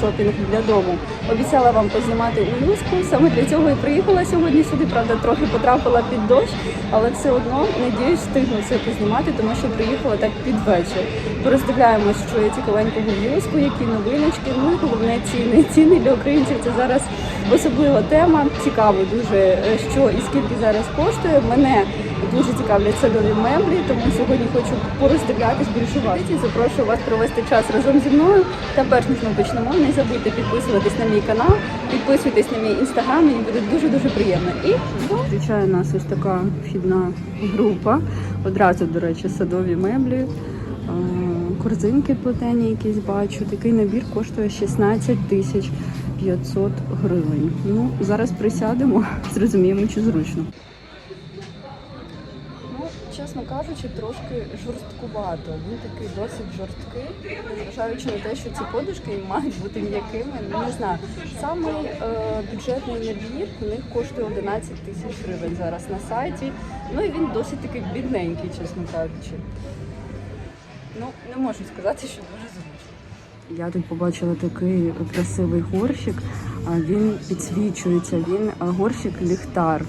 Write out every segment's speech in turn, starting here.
шопінг для дому. Обіцяла вам познімати у Юску. Саме для цього і приїхала сьогодні сюди. Правда, трохи потрапила під дощ, але все одно надіюсь встигну це познімати, тому що приїхала так під вечір. Пороздивляємось, що є цікавенького в Юску, які новиночки. Ну і головне ціни. Ціни для українців це зараз особлива тема. Цікаво дуже, е, що і скільки зараз коштує. Мене дуже цікавлять садові меблі, тому сьогодні хочу пороздивлятись більше вас. І запрошую вас провести час разом зі мною. Та перш ніж ми почнемо, не забудьте підписуватись на мій канал, підписуйтесь на мій інстаграм, мені буде дуже дуже приємно. І зустрічає нас ось така вхідна група. Одразу, до речі, садові меблі. Корзинки плетені якісь бачу. Такий набір коштує 16 тисяч 500 гривень. Ну, зараз присядемо, зрозуміємо, чи зручно. Чесно кажучи, трошки жорсткувато. Він такий досить жорсткий, незважаючи на те, що ці подушки мають бути м'якими. Ну, не знаю. Самий е, бюджетний набір у них коштує 11 тисяч гривень зараз на сайті. Ну і він досить такий бідненький, чесно кажучи. Ну, не можу сказати, що дуже зручно. Я тут побачила такий красивий горщик. Він підсвічується, він горщик ліхтар.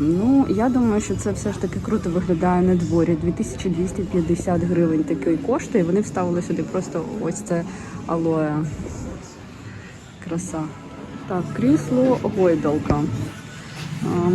Ну, я думаю, що це все ж таки круто виглядає на дворі. 2250 гривень такий коштує. Вони вставили сюди просто ось це алоє. Краса. Так, крісло гойдалка.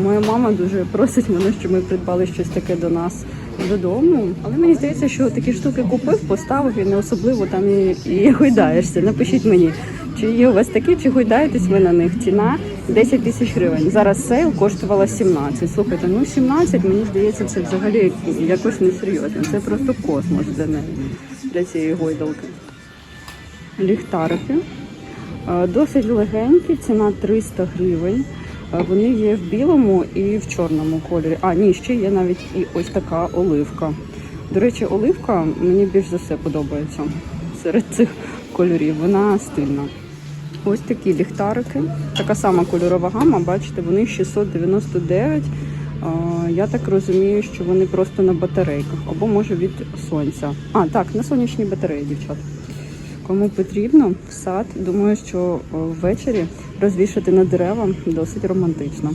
Моя мама дуже просить мене, щоб ми придбали щось таке до нас додому. Але мені здається, що такі штуки купив, поставив і не особливо там і, і гойдаєшся. Напишіть мені, чи є у вас такі, чи гойдаєтесь ви на них. Ціна 10 тисяч гривень. Зараз сейл коштувала 17. Слухайте, ну 17, мені здається, це взагалі якось несерйозно. Це просто космос для неї, для цієї гойдалки. Ліхтарики. Е, Досить легенькі, ціна 300 гривень. Вони є в білому і в чорному кольорі. А, ні, ще є навіть і ось така оливка. До речі, оливка мені більш за все подобається серед цих кольорів. Вона стильна. Ось такі ліхтарики. Така сама кольорова гама, бачите, вони 699. Е, Я так розумію, що вони просто на батарейках або може від сонця. А, так, на сонячній батареї, дівчата. Кому потрібно в сад, думаю, що ввечері розвішати на дерева досить романтично.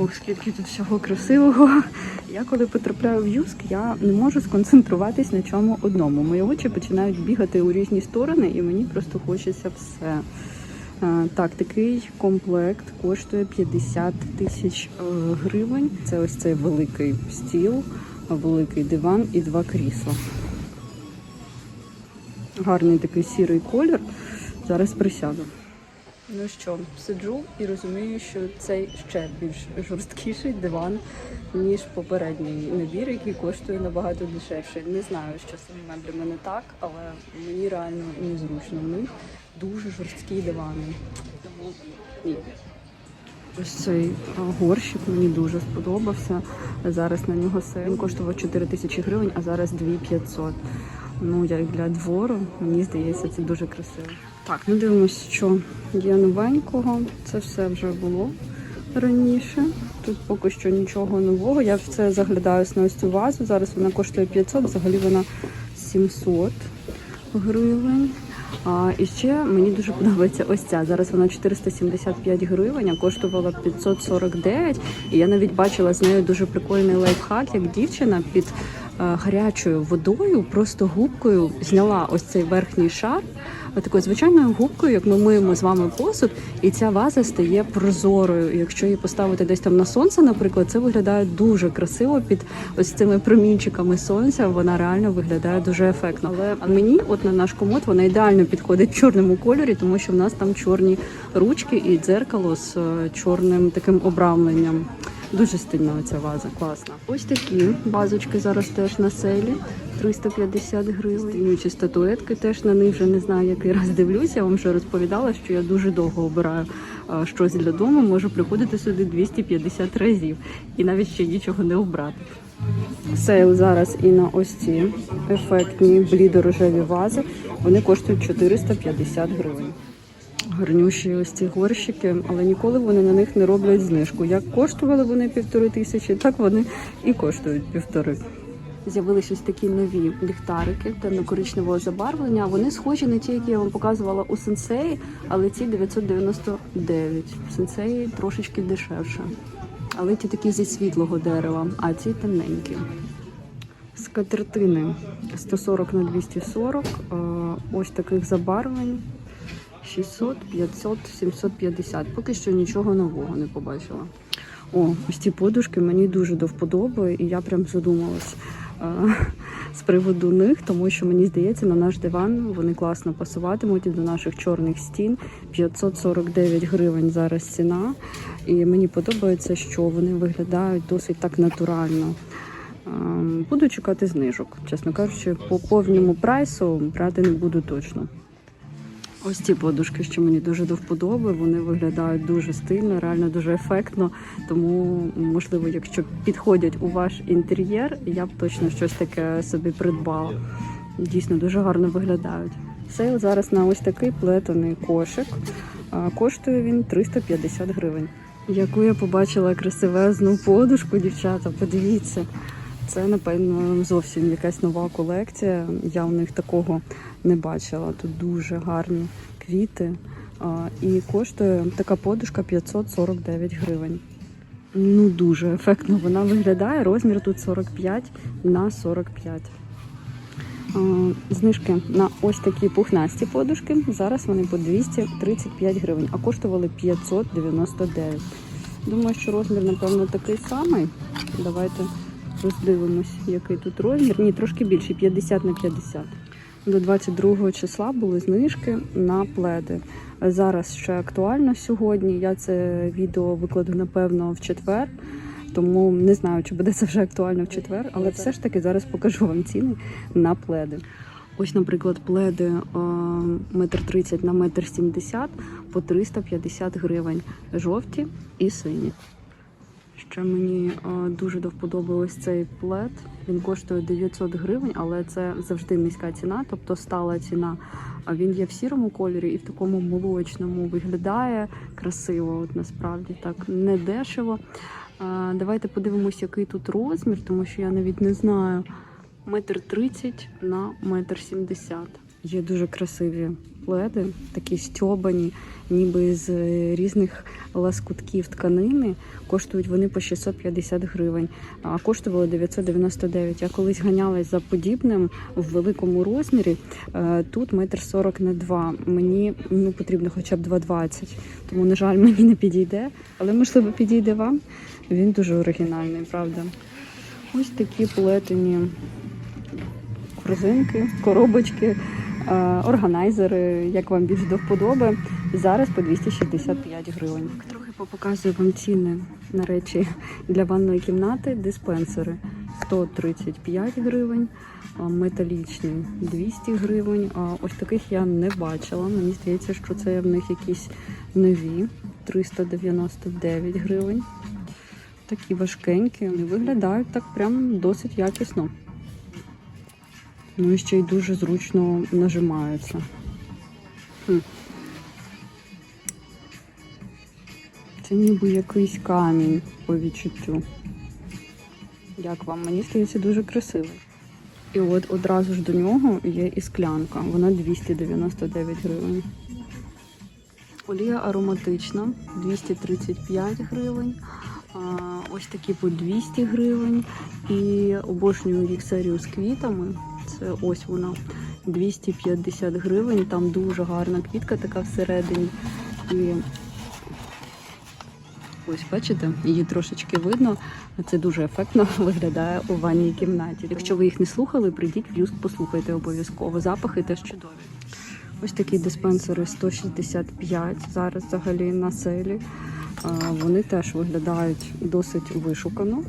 Ох, скільки тут всього красивого. Я коли потрапляю в Юск, я не можу сконцентруватись на чому одному. Мої очі починають бігати у різні сторони, і мені просто хочеться все. Е, Так, такий комплект коштує 50 тисяч е, гривень. Це ось цей великий стіл, великий диван і два крісла. Гарний такий сірий колір. Зараз присяду. Ну що, сиджу і розумію, що цей ще більш жорсткіший диван, ніж попередній набір, який коштує набагато дешевше. Не знаю, що з цими меблями не так, але мені реально незручно. В них дуже жорсткі дивани. Тому ні. Ось цей горщик мені дуже сподобався. Зараз на нього все. Він коштував 4 тисячі гривень, а зараз 2500. Ну, як для двору, мені здається, це дуже красиво. Так, ну дивимося, що є новенького. Це все вже було раніше. Тут поки що нічого нового. Я в це заглядаюсь на ось цю вазу. Зараз вона коштує 500, взагалі вона 700 гривень. А, і ще мені дуже подобається ось ця. Зараз вона 475 гривень, а коштувала 549. І я навіть бачила з нею дуже прикольний лайфхак, як дівчина під гарячою водою, просто губкою зняла ось цей верхній шар. Такою звичайною губкою, як ми миємо з вами посуд, і ця ваза стає прозорою. Якщо її поставити десь там на сонце, наприклад, це виглядає дуже красиво під ось цими промінчиками сонця. Вона реально виглядає дуже ефектно. Але мені, от на наш комод, вона ідеально підходить в чорному кольорі, тому що в нас там чорні ручки і дзеркало з е, чорним таким обрамленням. Дуже стильна ця ваза, класна. Ось такі вазочки зараз теж на селі. 350 гривень. Стінючі статуетки теж на них вже не знаю, який раз дивлюся. Я вам вже розповідала, що я дуже довго обираю щось для дому. Можу приходити сюди 250 разів і навіть ще нічого не обрати. Сейл зараз і на ось ці ефектні блідорожеві вази. Вони коштують 450 гривень. Гарнющі ось ці горщики, але ніколи вони на них не роблять знижку. Як коштували вони півтори тисячі, так вони і коштують півтори. з'явилися ось такі нові ліхтарики темно-коричневого забарвлення. Вони схожі на ті, які я вам показувала у сенсеї, але ці 999. В сенсеї трошечки дешевше. Але ті такі зі світлого дерева, а ці темненькі. Скатертини 140 на 240. е, Ось таких забарвлень. 600, 500, 750. Поки що нічого нового не побачила. О, ось ці подушки мені дуже до вподоби, і я прям задумалась е, з приводу них, тому що мені здається, на наш диван вони класно пасуватимуть і до наших чорних стін. 549 гривень зараз ціна. І мені подобається, що вони виглядають досить так натурально. Ем, Буду чекати знижок. Чесно кажучи, по повному прайсу брати не буду точно. Ось ці подушки, що мені дуже до вподоби, вони виглядають дуже стильно, реально дуже ефектно. Тому, можливо, якщо підходять у ваш інтер'єр, я б точно щось таке собі придбала. Дійсно дуже гарно виглядають. Сейл зараз на ось такий плетений кошик. Коштує він 350 гривень. Яку я побачила красивезну подушку, дівчата, подивіться. Це, напевно, зовсім якась нова колекція. Я у них такого не бачила. Тут дуже гарні квіти. І коштує така подушка 549 гривень. Ну, дуже ефектно вона виглядає. Розмір тут 45 на 45. Знижки на ось такі пухнасті подушки. Зараз вони по 235 гривень, а коштували 599. Думаю, що розмір, напевно, такий самий. Давайте роздивимось, який тут розмір. Ні, трошки більший, 50 на 50. До 22 числа були знижки на пледи. Зараз ще актуально сьогодні. Я це відео викладу, напевно, в четвер. Тому не знаю, чи буде це вже актуально в четвер, але все ж таки зараз покажу вам ціни на пледи. Ось, наприклад, пледи метр тридцять на метр сімдесят по 350 гривень. Жовті і сині. Ще мені е, дуже до вподоби ось цей плед. Він коштує 900 гривень, але це завжди низька ціна, тобто стала ціна. Він є в сірому кольорі і в такому молочному виглядає красиво. От насправді так не дешево. Е, давайте подивимось, який тут розмір, тому що я навіть не знаю. Метр тридцять на метр сімдесят. Є дуже красиві пледи, такі стьобані, ніби з різних ласкутків тканини. Коштують вони по 650 гривень, а коштували 999. Я колись ганялась за подібним в великому розмірі. Е, Тут метр сорок на два. Мені ну, потрібно хоча б 2,20, тому, на жаль, мені не підійде, але можливо підійде вам. Він дуже оригінальний, правда. Ось такі плетені корзинки, коробочки, е, органайзери, як вам більш до вподоби. Зараз по 265 гривень. Трохи показую вам ціни на речі для ванної кімнати, диспенсери 135 гривень, металічний 200 гривень. А ось таких я не бачила. Мені здається, що це в них якісь нові 399 гривень. Такі важкенькі, вони виглядають так прям досить якісно. Ну і ще й дуже зручно нажимаються. Це ніби якийсь камінь по відчуттю. Як вам? Мені здається, дуже красивий. І от одразу ж до нього є і склянка. Вона 299 гривень. Олія ароматична 235 гривень. Ось такі по 200 гривень. І обожнюю їх серію з квітами. Це ось вона 250 гривень. Там дуже гарна квітка така всередині. І ось бачите, її трошечки видно. Це дуже ефектно виглядає у ванній кімнаті. Якщо ви їх не слухали, прийдіть в люст, послухайте обов'язково. Запахи теж чудові. Ось такі диспенсери 165 зараз взагалі на селі. Вони теж виглядають досить вишукано.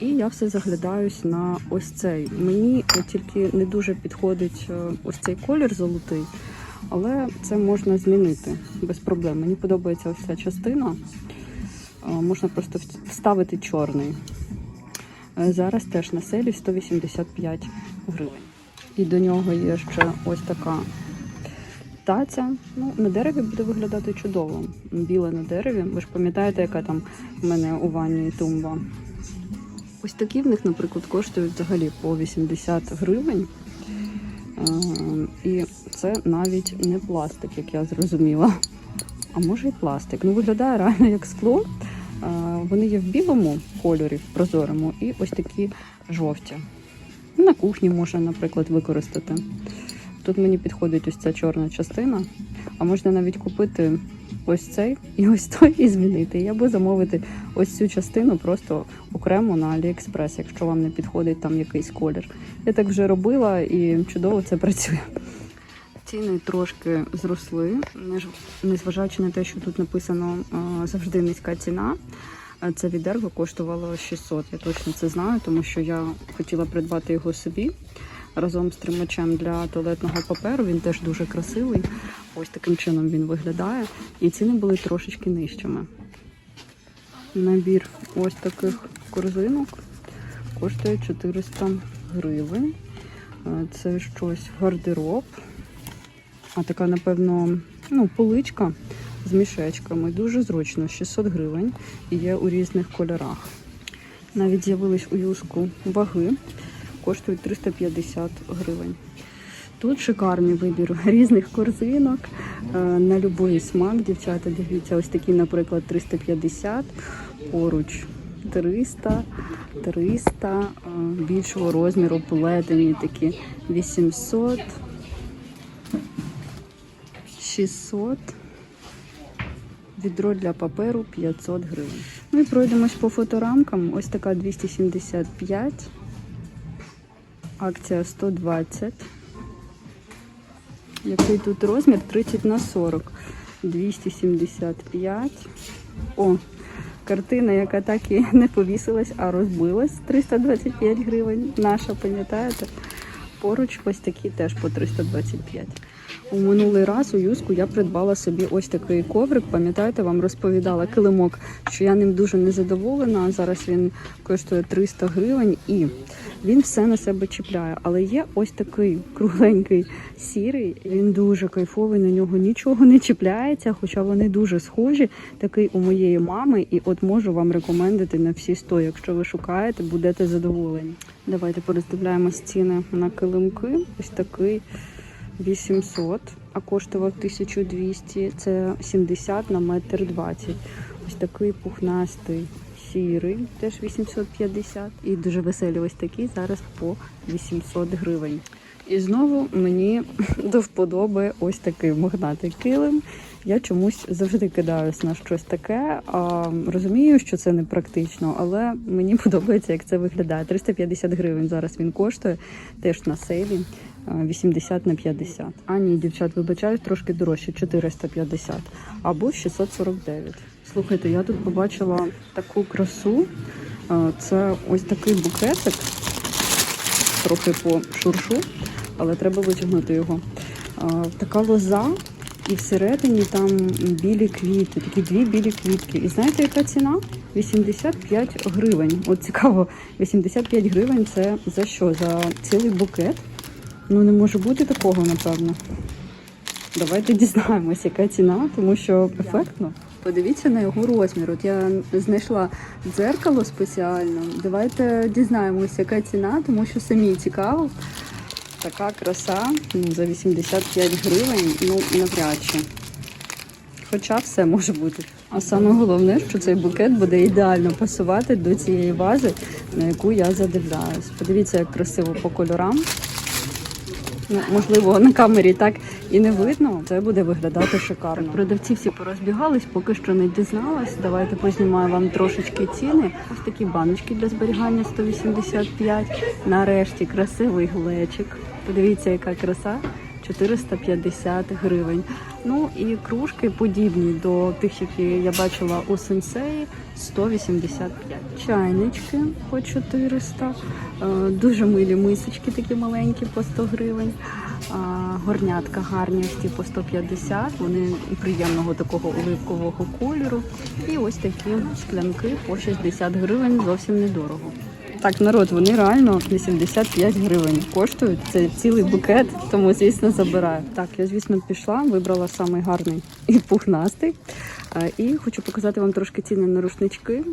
І я все заглядаюсь на ось цей. Мені тільки не дуже підходить е, ось цей колір золотий, але це можна змінити без проблем. Мені подобається ось ця частина. Можна просто вставити чорний. Е, Зараз теж на селі 185 гривень. І до нього є ще ось така таця. Ну, на дереві буде виглядати чудово. Біле на дереві. Ви ж пам'ятаєте, яка там в мене у ванні тумба. Ось такі в них, наприклад, коштують взагалі по 80 гривень. Е, І це навіть не пластик, як я зрозуміла. А може і пластик. Ну, виглядає реально як скло. Е, Вони є в білому кольорі, в прозорому, і ось такі жовті. Ну, На кухні можна, наприклад, використати. Тут мені підходить ось ця чорна частина, а можна навіть купити ось цей і ось той і змінити. Або замовити ось цю частину просто окремо на AliExpress, якщо вам не підходить там якийсь колір. Я так вже робила і чудово це працює. Ціни трошки зросли, незважаючи на те, що тут написано завжди низька ціна. Це відерго коштувало 600. Я точно це знаю, тому що я хотіла придбати його собі разом з тримачем для туалетного паперу. Він теж дуже красивий. Ось таким чином він виглядає. І ціни були трошечки нижчими. Набір ось таких корзинок коштує 400 гривень. Е, Це щось гардероб. А така, напевно, ну, поличка з мішечками. Дуже зручно, 600 гривень і є у різних кольорах. Навіть з'явились у юшку ваги, коштують 350 гривень. Тут шикарний вибір різних корзинок е, на будь-який смак. Дівчата, дивіться, ось такі, наприклад, 350, поруч 300, 300, е, більшого розміру плетені такі 800, 600, відро для паперу 500 гривень. Ну і пройдемось по фоторамкам. Ось така 275, акція 120. Який тут розмір? 30 на 40. 275. О, картина, яка так і не повісилась, а розбилась 325 гривень. Наша, пам'ятаєте? Поруч ось такі теж по 325. У минулий раз у юску я придбала собі ось такий коврик. Пам'ятаєте, вам розповідала килимок, що я ним дуже незадоволена. Зараз він коштує 300 гривень і він все на себе чіпляє. Але є ось такий кругленький сірий. Він дуже кайфовий, на нього нічого не чіпляється, хоча вони дуже схожі. Такий у моєї мами, і от можу вам рекомендувати на всі 100. Якщо ви шукаєте, будете задоволені. Давайте пороздивляємось ціни на килимки. Ось такий 800, а коштував 1200. Це 70 на метр 20. Ось такий пухнастий сірий, теж 850. І дуже веселі ось такі зараз по 800 гривень. І знову мені до вподоби ось такий мохнатий килим. Я чомусь завжди кидаюсь на щось таке. А, розумію, що це не практично, але мені подобається, як це виглядає. 350 гривень зараз він коштує, теж на сейлі. А, 80 на 50. А ні, дівчат, вибачаюсь, трошки дорожче 450 або 649. Слухайте, я тут побачила таку красу. Це ось такий букетик, трохи по шуршу, але треба витягнути його. Така лоза, і всередині там білі квіти, такі дві білі квітки. І знаєте, яка ціна? 85 гривень. От цікаво, 85 гривень це за що? За цілий букет? Ну не може бути такого, напевно. Давайте дізнаємось, яка ціна, тому що ефектно. Подивіться на його розмір. От я знайшла дзеркало спеціально. Давайте дізнаємось, яка ціна, тому що самі цікаво. Така краса ну, за 85 гривень, ну навряд чи. Хоча все може бути. А саме головне, що цей букет буде ідеально пасувати до цієї вази, на яку я задивляюсь. Подивіться, як красиво по кольорам. Можливо, на камері так і не видно. Це буде виглядати шикарно. Продавці всі порозбігались, поки що не дізналась. Давайте познімаю вам трошечки ціни. Ось такі баночки для зберігання 185. Нарешті красивий глечик. Подивіться, яка краса. 450 гривень. Ну і кружки подібні до тих, які я бачила у сенсеї 185. Чайнички по 400. Е, Дуже милі мисочки такі маленькі по 100 гривень. Горнятка гарні ось ті по 150. Вони приємного такого оливкового кольору. І ось такі склянки по 60 гривень. Зовсім недорого. Так, народ, вони реально 85 гривень коштують. Це цілий букет, тому звісно забираю. Так, я звісно пішла, вибрала самий гарний і пухнастий. Е, І хочу показати вам трошки ціни на рушнички.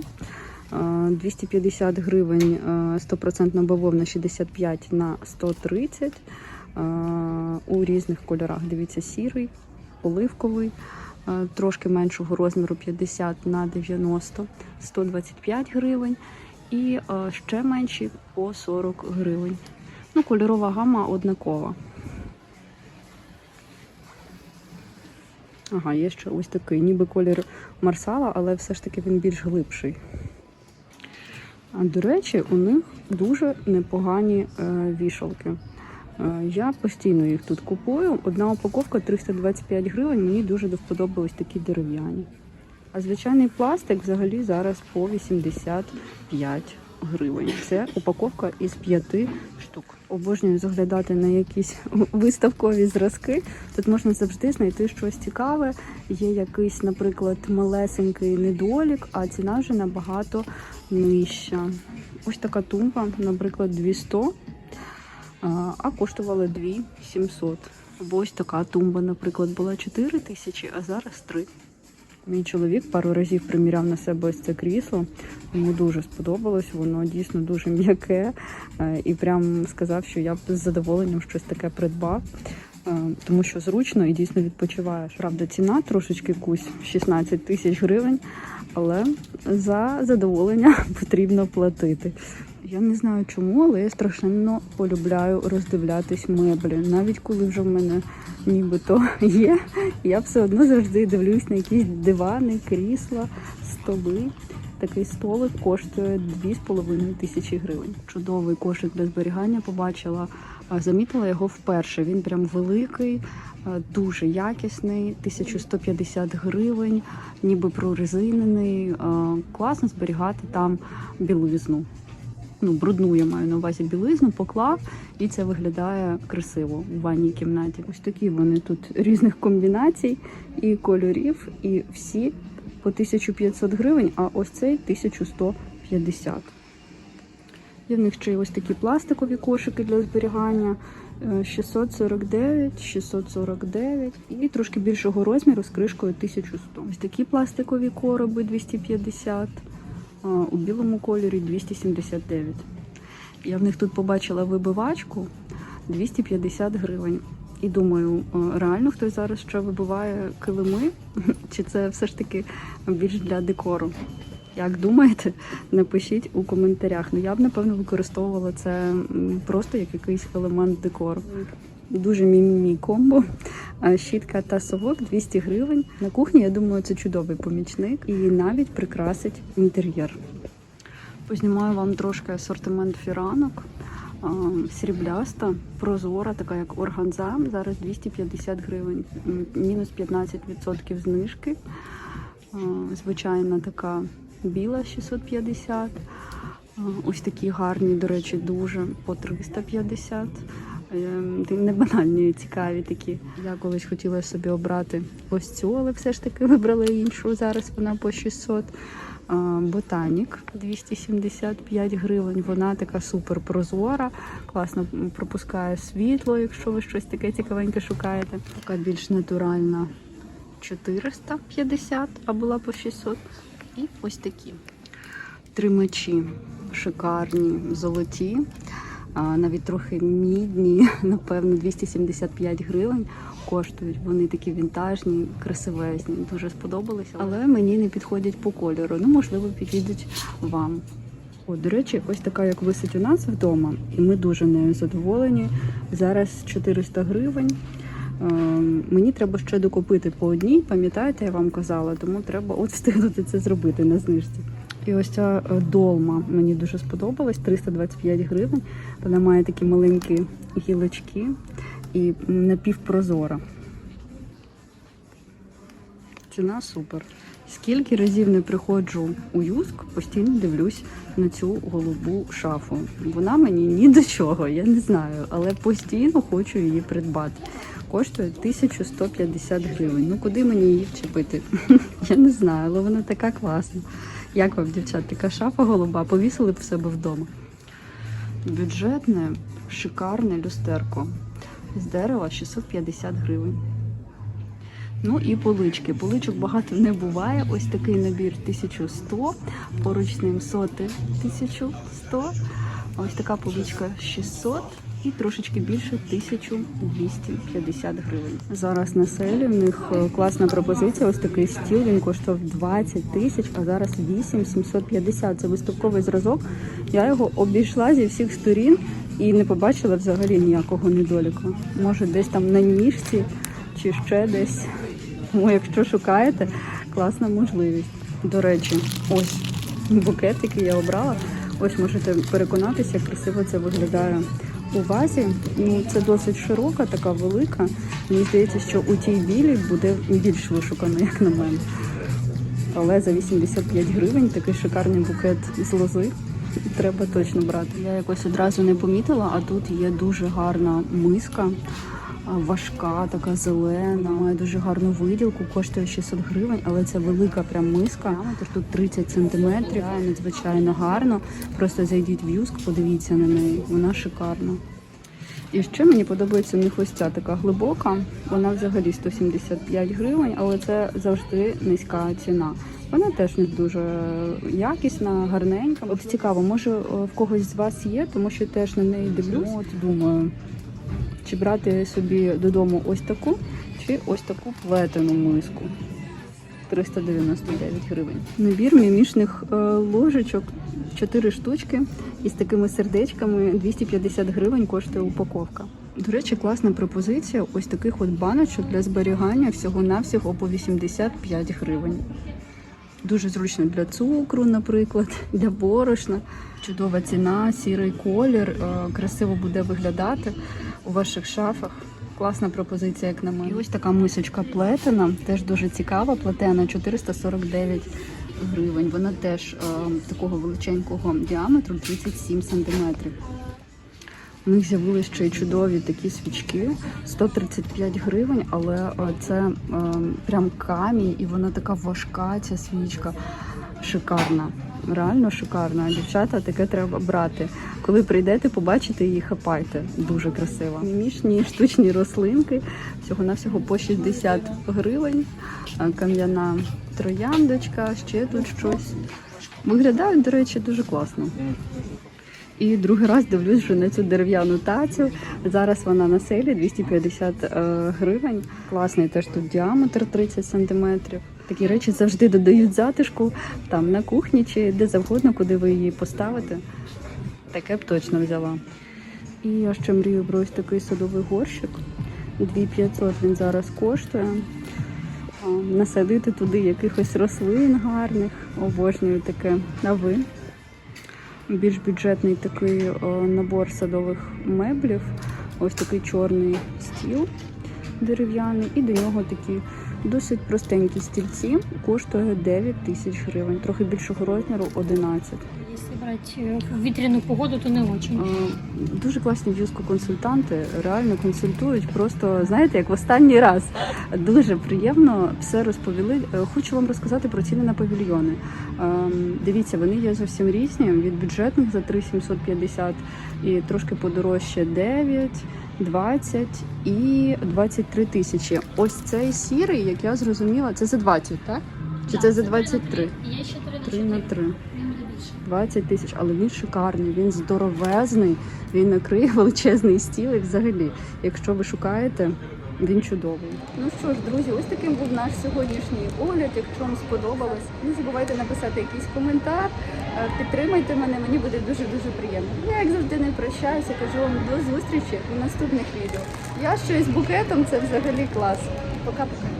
Е, 250 гривень е, 100% бавовна 65 на 130 е, у різних кольорах. Дивіться, сірий, оливковий, е, трошки меншого розміру 50 на 90, 125 гривень і е, ще менші по 40 гривень. Ну, кольорова гама однакова. Ага, є ще ось такий, ніби колір марсала, але все ж таки він більш глибший. А до речі, у них дуже непогані е, вішалки. Е, я постійно їх тут купую. Одна упаковка 325 гривень. Мені дуже до такі дерев'яні. А звичайний пластик взагалі зараз по 85 гривень. Це упаковка із п'яти штук. Обожнюю заглядати на якісь виставкові зразки. Тут можна завжди знайти щось цікаве. Є якийсь, наприклад, малесенький недолік, а ціна вже набагато нижча. Ось така тумба, наприклад, 200, а коштувала 2700. Або ось така тумба, наприклад, була 4 тисячі, а зараз 3. Мій чоловік пару разів приміряв на себе ось це крісло. Йому дуже сподобалось, воно дійсно дуже м'яке. Е, І прям сказав, що я б з задоволенням щось таке придбав, е, тому що зручно і дійсно відпочиваєш. Правда, ціна трошечки кусь 16 тисяч гривень, але за задоволення потрібно платити. Я не знаю чому, але я страшенно полюбляю роздивлятись меблі. Навіть коли вже в мене нібито є, я все одно завжди дивлюсь на якісь дивани, крісла, столи. Такий столик коштує 2,5 тисячі гривень. Чудовий кошик для зберігання побачила. Замітила його вперше. Він прям великий, дуже якісний, 1150 гривень, ніби прорезинений. Класно зберігати там білизну ну, брудну я маю на увазі білизну, поклав, і це виглядає красиво у ванній кімнаті. Ось такі вони тут різних комбінацій і кольорів, і всі по 1500 гривень, а ось цей 1150. Є в них ще й ось такі пластикові кошики для зберігання. е, 649, 649 і трошки більшого розміру з кришкою 1100. Ось такі пластикові короби 250 а, у білому кольорі 279. Я в них тут побачила вибивачку 250 гривень. І думаю, реально хтось зараз ще вибиває килими, чи це все ж таки більш для декору? Як думаєте, напишіть у коментарях. Ну я б напевно використовувала це просто як якийсь елемент декору. Дуже мій комбо. Щітка та совок 200 гривень. На кухні, я думаю, це чудовий помічник і навіть прикрасить інтер'єр. Познімаю вам трошки асортимент фіранок. Срібляста, прозора, така як органза. Зараз 250 гривень, мінус 15% знижки. Звичайна така біла 650. Ось такі гарні, до речі, дуже по 350. Ем, Не банальні, цікаві такі. Я колись хотіла собі обрати ось цю, але все ж таки вибрала іншу. Зараз вона по 600. Ботанік 275 гривень. Вона така супер прозора, класно пропускає світло, якщо ви щось таке цікавеньке шукаєте. Така більш натуральна 450, а була по 600. І ось такі тримачі шикарні, золоті, навіть трохи мідні, напевно, 275 гривень коштують. Вони такі вінтажні, красивезні, дуже сподобалися, але мені не підходять по кольору. Ну, можливо, підійдуть вам. О, до речі, ось така, як висить у нас вдома, і ми дуже нею задоволені. Зараз 400 гривень. Ем, Мені треба ще докупити по одній, пам'ятаєте, я вам казала, тому треба от встигнути це зробити на знижці. І ось ця е, долма мені дуже сподобалась, 325 гривень. Вона має такі маленькі гілочки і напівпрозора. Ціна супер. Скільки разів не приходжу у Юск, постійно дивлюсь на цю голубу шафу. Вона мені ні до чого, я не знаю, але постійно хочу її придбати. Коштує 1150 гривень. Ну куди мені її вчепити? Я не знаю, але вона така класна. Як вам, дівчат, така шафа голуба, повісили б в себе вдома. Бюджетне, шикарне люстерко. З дерева 650 гривень. Ну і полички. Поличок багато не буває. Ось такий набір 1100, поруч з ним соти 1100. Ось така поличка 600 і трошечки більше 1250 гривень. Зараз на селі в них е, класна пропозиція. Ось такий стіл. Він коштував 20 тисяч, а зараз 8 750. Це виставковий зразок. Я його обійшла зі всіх сторін і не побачила взагалі ніякого недоліку. Може, десь там на ніжці чи ще десь. Тому, якщо шукаєте, класна можливість. До речі, ось букет, який я обрала. Ось можете переконатися, як красиво це виглядає у вазі. Ну, це досить широка, така велика. Мені здається, що у тій білій буде більш вишукано, як на мене. Але за 85 гривень такий шикарний букет з лози треба точно брати. Я якось одразу не помітила, а тут є дуже гарна миска. Важка, така зелена, має дуже гарну виділку, коштує 600 гривень, але це велика прям миска. Тож тут 30 сантиметрів. Надзвичайно гарно. Просто зайдіть в юск, подивіться на неї. Вона шикарна. І ще мені подобається у них ось ця така глибока. Вона взагалі 175 гривень, але це завжди низька ціна. Вона теж не дуже якісна, гарненька. От цікаво, може в когось з вас є, тому що теж на неї дивлюсь. От думаю, чи брати собі додому ось таку, чи ось таку плетену миску. 399 гривень. Набір мімішних е, ложечок, 4 штучки із такими сердечками 250 гривень коштує упаковка. До речі, класна пропозиція ось таких от баночок для зберігання всього-навсього по 85 гривень. Дуже зручно для цукру, наприклад, для борошна. Чудова ціна, сірий колір, е, красиво буде виглядати у ваших шафах. Класна пропозиція, як на мене. І ось така мисочка плетена, теж дуже цікава. Плетена 449 гривень. Вона теж е, такого величенького діаметру 37 сантиметрів. У них з'явилися ще й чудові такі свічки 135 гривень, але е, це е, прям камінь, і вона така важка, ця свічка. Шикарна, реально шикарна. Дівчата, таке треба брати. Коли прийдете, побачите її, хапайте. Дуже красиво. Мімішні штучні рослинки, всього-навсього по 60 гривень. Кам'яна трояндочка, ще тут щось. Виглядають, до речі, дуже класно. І другий раз дивлюсь вже на цю дерев'яну тацю. Зараз вона на селі 250 е, гривень. Класний теж тут діаметр 30 сантиметрів. Такі речі завжди додають затишку там на кухні чи де завгодно, куди ви її поставите. Таке б точно взяла. І я ще мрію про ось такий садовий горщик. 2500 він зараз коштує. Насадити туди якихось рослин гарних. Обожнюю таке. А ви? більш бюджетний такий набор садових меблів. Ось такий чорний стіл дерев'яний, і до нього такі досить простенькі стільці. Коштує 9 тисяч гривень, трохи більшого розміру 11. Если брать э, в ветреную погоду, то не очень. Е, Дуже класні в'юзко-консультанти, реально консультують. Просто знаєте, як в останній раз дуже приємно все розповіли. Е, Хочу вам розказати про ціни на павільйони. Ем, Дивіться, вони є зовсім різні. Від бюджетних за 3 750 і трошки подорожче 9, 20 і 23 тисячі. Ось цей сірий, як я зрозуміла, це за 20, так? Чи це за 23? Є ще 3 3 на 3. Він буде більше. 20 тисяч, але він шикарний, він здоровезний, він накриє величезний стіл і взагалі, якщо ви шукаєте, він чудовий. Ну що ж, друзі, ось таким був наш сьогоднішній огляд. Якщо вам сподобалось, не забувайте написати якийсь коментар, підтримайте мене, мені буде дуже дуже приємно. Я як завжди не прощаюся, кажу вам до зустрічі у наступних відео. Я щось з букетом, це взагалі клас. Пока-пока.